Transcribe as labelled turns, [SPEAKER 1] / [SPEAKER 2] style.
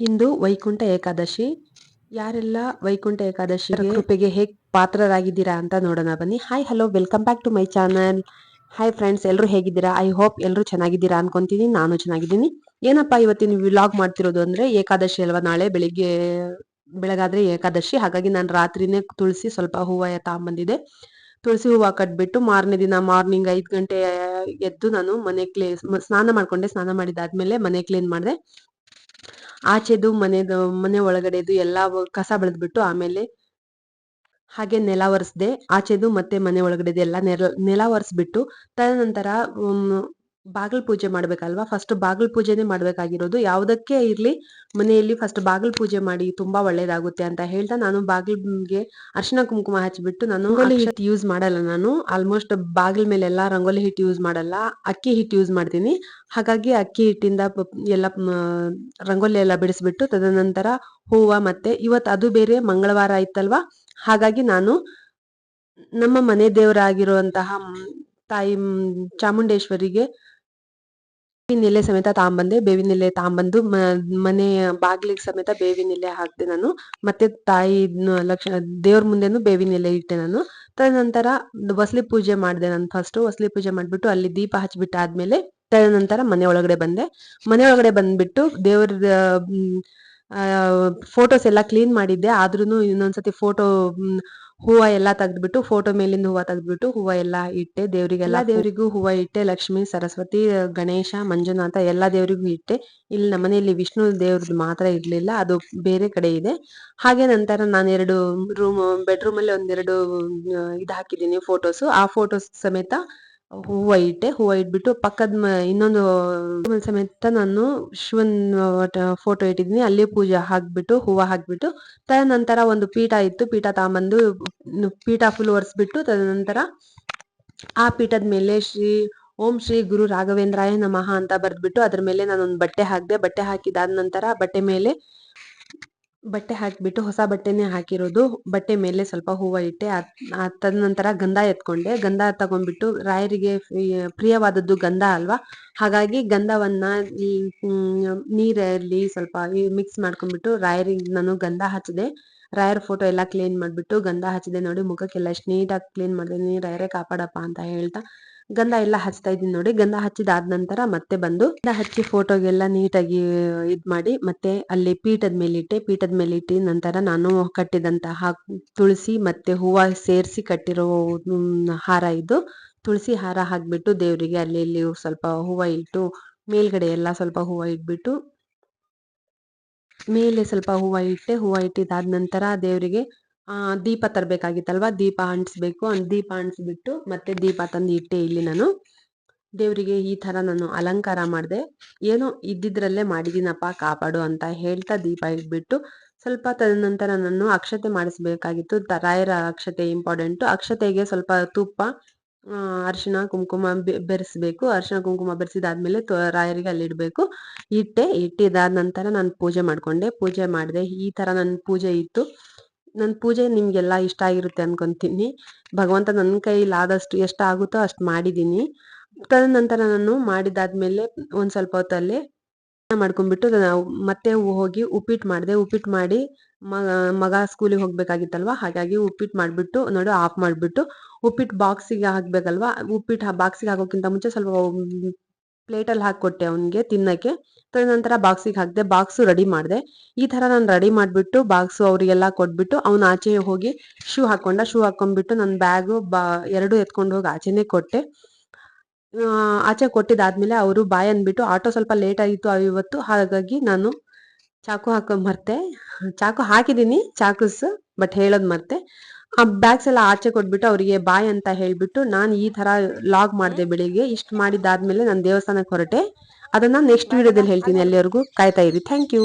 [SPEAKER 1] ಇಂದು ವೈಕುಂಠ ಏಕಾದಶಿ. ಯಾರೆಲ್ಲ ವೈಕುಂಠ ಏಕಾದಶಿ ಕೃಪೆಗೆ ಹೇಗೆ ಪಾತ್ರರಾಗಿದ್ದೀರಾ ಅಂತ ನೋಡೋಣ ಬನ್ನಿ. Hi hello welcome back to my channel hi friends ಎಲ್ಲರೂ ಹೇಗಿದ್ದೀರಾ? ಐ ಹೋಪ್ ಎಲ್ಲರೂ ಚೆನ್ನಾಗಿದ್ದೀರಾ ಅನ್ಕೊಂತೀನಿ. ನಾನು ಚೆನ್ನಾಗಿದ್ದೀನಿ. ಏನಪ್ಪಾ ಇವತ್ತಿನ ವ್ಲಾಗ್ ಮಾಡ್ತಿರೋದು ಅಂದ್ರೆ ಏಕಾದಶಿ ಅಲ್ವಾ? ನಾಳೆ ಬೆಳಿಗ್ಗೆ, ಬೆಳಗಾದ್ರೆ ಏಕಾದಶಿ. ಹಾಗಾಗಿ ನಾನು ರಾತ್ರಿನೇ ತುಳಸಿ ಸ್ವಲ್ಪ ಹೂವ ತಗೊಂಬಂದಿದ್ದೆ. ತುಳಸಿ ಹೂವ ಕಟ್ಬಿಟ್ಟು ಮಾರನೇ ದಿನ ಮಾರ್ನಿಂಗ್ ಐದು ಗಂಟೆ ಎದ್ದು ನಾನು ಮನೆ ಕ್ಲೀನ್ ಸ್ನಾನ ಮಾಡ್ಕೊಂಡೆ. ಸ್ನಾನ ಮಾಡಿದಾದ್ಮೇಲೆ ಮನೆ ಕ್ಲೀನ್ ಮಾಡಿದೆ. ಆಚೆದು, ಮನೆದು, ಮನೆ ಒಳಗಡೆದು ಎಲ್ಲಾ ಕಸ ಬೆಳೆದ್ಬಿಟ್ಟು ಆಮೇಲೆ ಹಾಗೆ ನೆಲ ಒರೆಸ್ದೆ, ಆಚೆದು ಮತ್ತೆ ಮನೆ ಒಳಗಡೆದು ಎಲ್ಲ ನೆಲ ನೆಲ ಒರೆಸ್ಬಿಟ್ಟು ತದನಂತರ ಬಾಗಿಲು ಪೂಜೆ ಮಾಡ್ಬೇಕಲ್ವಾ? ಫಸ್ಟ್ ಬಾಗಿಲು ಪೂಜೆನೆ ಮಾಡ್ಬೇಕಾಗಿರೋದು. ಯಾವುದಕ್ಕೆ ಇರ್ಲಿ ಮನೆಯಲ್ಲಿ ಫಸ್ಟ್ ಬಾಗಿಲು ಪೂಜೆ ಮಾಡಿ ತುಂಬಾ ಒಳ್ಳೇದಾಗುತ್ತೆ ಅಂತ ಹೇಳ್ತಾ ನಾನು ಬಾಗಿಲ್ಗೆ ಅರ್ಶಿನ ಕುಂಕುಮ ಹಚ್ಬಿಟ್ಟು ನಾನು ರಂಗೋಲಿ ಹಿಟ್ಟು ಯೂಸ್ ಮಾಡಲ್ಲ ನಾನು. ಆಲ್ಮೋಸ್ಟ್ ಬಾಗಿಲ ಮೇಲೆಲ್ಲ ರಂಗೋಲಿ ಹಿಟ್ ಯೂಸ್ ಮಾಡಲ್ಲ. ಅಕ್ಕಿ ಹಿಟ್ ಯೂಸ್ ಮಾಡ್ತೀನಿ. ಹಾಗಾಗಿ ಅಕ್ಕಿ ಹಿಟ್ಟಿಂದ ಎಲ್ಲ ರಂಗೋಲಿ ಎಲ್ಲ ಬಿಡಿಸ್ಬಿಟ್ಟು ತದನಂತರ ಹೂವ ಮತ್ತೆ ಇವತ್ತು ಅದು ಬೇರೆ ಮಂಗಳವಾರ ಆಯ್ತಲ್ವಾ? ಹಾಗಾಗಿ ನಾನು ನಮ್ಮ ಮನೆ ದೇವರಾಗಿರುವಂತಹ ತಾಯಿ ಚಾಮುಂಡೇಶ್ವರಿಗೆ ಬೇವಿನ ಎಲೆ ಸಮೇತ ತಾಂಬಂದೆ, ಬೇವಿನ ಎಲೆ ತಾಂಬಂದು ಮನೆ ಬಾಗಿಲಿಗೆ ಸಮೇತ ಬೇವಿನ ಎಲೆ ಹಾಕ್ದೆ ನಾನು. ಮತ್ತೆ ತಾಯಿ ಲಕ್ಷ, ದೇವ್ರ ಮುಂದೆನು ಬೇವಿನ ಎಲೆ ಇಟ್ಟೆ ನಾನು. ತದನಂತರ ವಸಲಿ ಪೂಜೆ ಮಾಡಿದೆ ನಾನು ಫಸ್ಟ್ ವಸಲಿ ಪೂಜೆ ಮಾಡ್ಬಿಟ್ಟು ಅಲ್ಲಿ ದೀಪ ಹಚ್ಬಿಟ್ಟಾದ್ಮೇಲೆ ತದನಂತರ ಮನೆ ಒಳಗಡೆ ಬಂದೆ. ಮನೆ ಒಳಗಡೆ ಬಂದ್ಬಿಟ್ಟು ದೇವ್ರ ಫೋಟೋಸ್ ಎಲ್ಲ ಕ್ಲೀನ್ ಮಾಡಿದ್ದೆ. ಆದ್ರೂ ಇನ್ನೊಂದ್ಸತಿ ಫೋಟೋ ಹೂವ ಎಲ್ಲ ತೆಗೆದ್ಬಿಟ್ಟು ಫೋಟೋ ಮೇಲಿಂದ ಹೂವ ತೆಗ್ದ್ಬಿಟ್ಟು ಹೂವ ಎಲ್ಲ ಇಟ್ಟೆ. ದೇವರಿಗೆಲ್ಲ ದೇವರಿಗೂ ಹೂವ ಇಟ್ಟೆ. ಲಕ್ಷ್ಮಿ ಸರಸ್ವತಿ ಗಣೇಶ ಮಂಜುನಾಥ ಎಲ್ಲ ದೇವರಿಗೂ ಇಟ್ಟೆ. ಇಲ್ಲಿ ನಮ್ಮ ಮನೆಯಲ್ಲಿ ವಿಷ್ಣು ದೇವ್ರದ್ದು ಮಾತ್ರ ಇರ್ಲಿಲ್ಲ. ಅದು ಬೇರೆ ಕಡೆ ಇದೆ. ಹಾಗೆ ನಂತರ ನಾನು ಎರಡು ರೂಮ್ ಬೆಡ್ರೂಮಲ್ಲಿ ಒಂದೆರಡು ಇದು ಹಾಕಿದ್ದೀನಿ ಫೋಟೋಸು ಆ ಫೋಟೋಸ್ ಸಮೇತ ಹೂವ ಇಟ್ಟೆ, ಹೂವ ಇಟ್ಬಿಟ್ಟು ಪಕ್ಕದ ಇನ್ನೊಂದು ಸಮೇತ ನಾನು ಶಿವನ್ ಫೋಟೋ ಇಟ್ಟಿದ್ದೀನಿ. ಅಲ್ಲಿ ಪೂಜೆ ಹಾಕ್ಬಿಟ್ಟು, ಹೂವ ಹಾಕ್ಬಿಟ್ಟು, ತದನಂತರ ಒಂದು ಪೀಠ ಇತ್ತು. ಪೀಠ ತಗೊಂಬಂದು ಪೀಠ ಫುಲ್ ಒರೆಸ್ಬಿಟ್ಟು, ತದನಂತರ ಆ ಪೀಠದ ಮೇಲೆ ಶ್ರೀ, ಓಂ ಶ್ರೀ ಗುರು ರಾಘವೇಂದ್ರಾಯ ನಮಃ ಅಂತ ಬರೆದ್ಬಿಟ್ಟು, ಅದ್ರ ಮೇಲೆ ನಾನೊಂದು ಬಟ್ಟೆ ಹಾಕಿದೆ, ಬಟ್ಟೆ ಹಾಕಿದಾದ ನಂತರ ಬಟ್ಟೆ ಮೇಲೆ ಬಟ್ಟೆ ಹಾಕಿಬಿಟ್ಟು ಹೊಸ ಬಟ್ಟೆನೆ ಹಾಕಿರೋದು. ಬಟ್ಟೆ ಮೇಲೆ ಸ್ವಲ್ಪ ಹೂವು ಇಟ್ಟೆ. ತದನಂತರ ಗಂಧ ಎತ್ಕೊಂಡೆ. ಗಂಧ ತಗೊಂಡ್ಬಿಟ್ಟು ರಾಯರಿಗೆ ಪ್ರಿಯವಾದದ್ದು ಗಂಧ ಅಲ್ವಾ? ಹಾಗಾಗಿ ಗಂಧವನ್ನ ಈ ನೀರಲ್ಲಿ ಸ್ವಲ್ಪ ಮಿಕ್ಸ್ ಮಾಡ್ಕೊಂಡ್ಬಿಟ್ಟು ರಾಯರಿಗೆ ನಾನು ಗಂಧ ಹಚ್ಚಿದೆ ರಾಯರ್ ಫೋಟೋ ಎಲ್ಲ ಕ್ಲೀನ್ ಮಾಡಿಬಿಟ್ಟು ಗಂಧ ಹಚ್ಚಿದೆ ನೋಡಿ ಮುಖಕ್ಕೆಲ್ಲ ಎಷ್ಟು ನೀಟಾಗಿ ಕ್ಲೀನ್ ಮಾಡಿದೆ. ರಾಯರೇ ಕಾಪಾಡಪ್ಪ ಅಂತ ಹೇಳ್ತಾ ಗಂಧ ಎಲ್ಲ ಹಚ್ತಾ ಇದ್ದೀನಿ ನೋಡಿ. ಗಂಧ ಹಚ್ಚಿದಾದ ನಂತರ ಮತ್ತೆ ಬಂದು ಗಂಧ ಹಚ್ಚಿ ಫೋಟೋಗೆಲ್ಲ ನೀಟಾಗಿ ಇದ್ ಮಾಡಿ ಮತ್ತೆ ಅಲ್ಲಿ ಪೀಠದ ಮೇಲೆ ಇಟ್ಟೆ. ಪೀಠದ ಮೇಲೆ ಇಟ್ಟಿ ನಂತರ ನಾನು ಕಟ್ಟಿದಂತಹ ತುಳಸಿ ಮತ್ತೆ ಹೂವ ಸೇರಿಸಿ ಕಟ್ಟಿರೋ ಹಾರ ಇದು. ತುಳಸಿ ಹಾರ ಹಾಕ್ಬಿಟ್ಟು ದೇವರಿಗೆ ಅಲ್ಲಿ ಇಲ್ಲಿ ಸ್ವಲ್ಪ ಹೂವ ಇಟ್ಟು, ಮೇಲ್ಗಡೆ ಎಲ್ಲ ಸ್ವಲ್ಪ ಹೂವ ಇಟ್ಬಿಟ್ಟು, ಮೇಲೆ ಸ್ವಲ್ಪ ಹೂವ ಇಟ್ಟೆ. ಹೂವ ಇಟ್ಟಿದಾದ ನಂತರ ದೇವರಿಗೆ ದೀಪ ತರಬೇಕಾಗಿತ್ತಲ್ವಾ? ದೀಪ ಅಂಟಿಸ್ಬೇಕು ದೀಪ ಅಂಟಿಸ್ಬಿಟ್ಟು ಮತ್ತೆ ದೀಪ ತಂದು ಇಟ್ಟೆ ಇಲ್ಲಿ ನಾನು. ದೇವರಿಗೆ ಈ ತರ ನಾನು ಅಲಂಕಾರ ಮಾಡಿದೆ. ಏನೋ ಇದ್ದಿದ್ರಲ್ಲೇ ಮಾಡಿದ್ದೀನಪ್ಪ, ಕಾಪಾಡು ಅಂತ ಹೇಳ್ತಾ ದೀಪ ಇಟ್ಬಿಟ್ಟು ಸ್ವಲ್ಪ ತದನಂತರ ನಾನು ಅಕ್ಷತೆ ಮಾಡಿಸ್ಬೇಕಾಗಿತ್ತು. ರಾಯರ ಅಕ್ಷತೆ ಇಂಪಾರ್ಟೆಂಟ್ ಅಕ್ಷತೆಗೆ ಸ್ವಲ್ಪ ತುಪ್ಪ ಅರಿಶಿನ ಕುಂಕುಮ ಬೆರೆಸ್ಬೇಕು. ಅರಿಶಿನ ಕುಂಕುಮ ಬೆರೆಸಿದಾದ್ಮೇಲೆ ರಾಯರಿಗೆ ಅಲ್ಲಿ ಇಡಬೇಕು. ಇಟ್ಟೆ, ಇಟ್ಟಿದಾದ ನಂತರ ನಾನು ಪೂಜೆ ಮಾಡ್ಕೊಂಡೆ. ಪೂಜೆ ಮಾಡಿದೆ. ಈ ತರ ನನ್ನ ಪೂಜೆ ಇತ್ತು. ನನ್ನ ಪೂಜೆ ನಿಮ್ಗೆಲ್ಲ ಇಷ್ಟ ಆಗಿರುತ್ತೆ ಅನ್ಕೊಂತೀನಿ. ಭಗವಂತ ನನ್ನ ಕೈಲಾದಷ್ಟು ಎಷ್ಟು ಆಗುತ್ತೋ ಅಷ್ಟು ಮಾಡಿದ್ದೀನಿ. ತದನಂತರ ನಾನು ಮಾಡಿದಾದ್ಮೇಲೆ ಒಂದ್ ಸ್ವಲ್ಪ ಹೊತ್ತಲ್ಲಿ ಮಾಡ್ಕೊಂಡ್ಬಿಟ್ಟು ಮತ್ತೆ ಹೋಗಿ ಉಪ್ಪಿಟ್ಟು ಮಾಡಿದೆ. ಉಪ್ಪಿಟ್ಟು ಮಾಡಿ ಮಗ ಮಗ ಸ್ಕೂಲಿಗೆ ಹೋಗ್ಬೇಕಾಗಿತ್ತಲ್ವಾ? ಹಾಗಾಗಿ ಉಪ್ಪಿಟ್ಟು ಮಾಡಿಬಿಟ್ಟು ನೋಡು ಆಫ್ ಮಾಡಿಬಿಟ್ಟು ಉಪ್ಪಿಟ್ಟು ಬಾಕ್ಸಿಗೆ ಹಾಕ್ಬೇಕಲ್ವಾ? ಉಪ್ಪಿಟ್ಟು ಬಾಕ್ಸಿಗೆ ಹಾಕೋಕ್ಕಿಂತ ಮುಂಚೆ ಸ್ವಲ್ಪ ಪ್ಲೇಟಲ್ಲಿ ಕೊಟ್ಟೆ ಅವನಿಗೆ ತಿನ್ನಕ್ಕೆ. ತದನಂತರ ಬಾಕ್ಸಿಗೆ ಹಾಕಿದೆ ಬಾಕ್ಸು ರೆಡಿ ಮಾಡಿದೆ. ಈ ತರ ನಾನು ರೆಡಿ ಮಾಡಿಬಿಟ್ಟು ಬಾಕ್ಸು ಅವರಿಗೆಲ್ಲ ಕೊಟ್ಬಿಟ್ಟು ಅವ್ನು ಆಚೆ ಹೋಗಿ ಶೂ ಹಾಕೊಂಡ ಶೂ ಹಾಕೊಂಡ್ಬಿಟ್ಟು ನನ್ನ ಬ್ಯಾಗು ಬಾ, ಎರಡು ಎತ್ಕೊಂಡು ಹೋಗಿ ಆಚೆನೆ ಕೊಟ್ಟೆ. ಆಚೆ ಕೊಟ್ಟಿದ್ದಾದ್ಮೇಲೆ ಅವರು ಬಾಯ್ ಅಂದ್ಬಿಟ್ಟು, ಆಟೋ ಸ್ವಲ್ಪ ಲೇಟ್ ಆಗಿತ್ತು ಇವತ್ತು ಹಾಗಾಗಿ ನಾನು ಚಾಕು ಹಾಕೋ ಮರ್ತೆ ಚಾಕು ಹಾಕಿದ್ದೀನಿ ಚಾಕುಸ್ ಬಟ್ ಹೇಳೋದು ಮರ್ತೆ. ಆ ಬ್ಯಾಗ್ಸ್ ಎಲ್ಲ ಆಚೆ ಕೊಟ್ಬಿಟ್ಟು ಅವರಿಗೆ ಬಾಯ್ ಅಂತ ಹೇಳ್ಬಿಟ್ಟು ನಾನು ಈ ತರ ಲಾಗ್ ಮಾಡಿದೆ ಬೆಳಿಗ್ಗೆ. ಇಷ್ಟು ಮಾಡಿದಾದ್ಮೇಲೆ ನಾನು ದೇವಸ್ಥಾನಕ್ಕೆ ಹೊರಟೆ. ಅದನ್ನ ನೆಕ್ಸ್ಟ್ ವಿಡಿಯೋದಲ್ಲಿ ಹೇಳ್ತೀನಿ ಅಲ್ಲಿವರೆಗೂ ಕಾಯ್ತಾ ಇರಿ. Thank you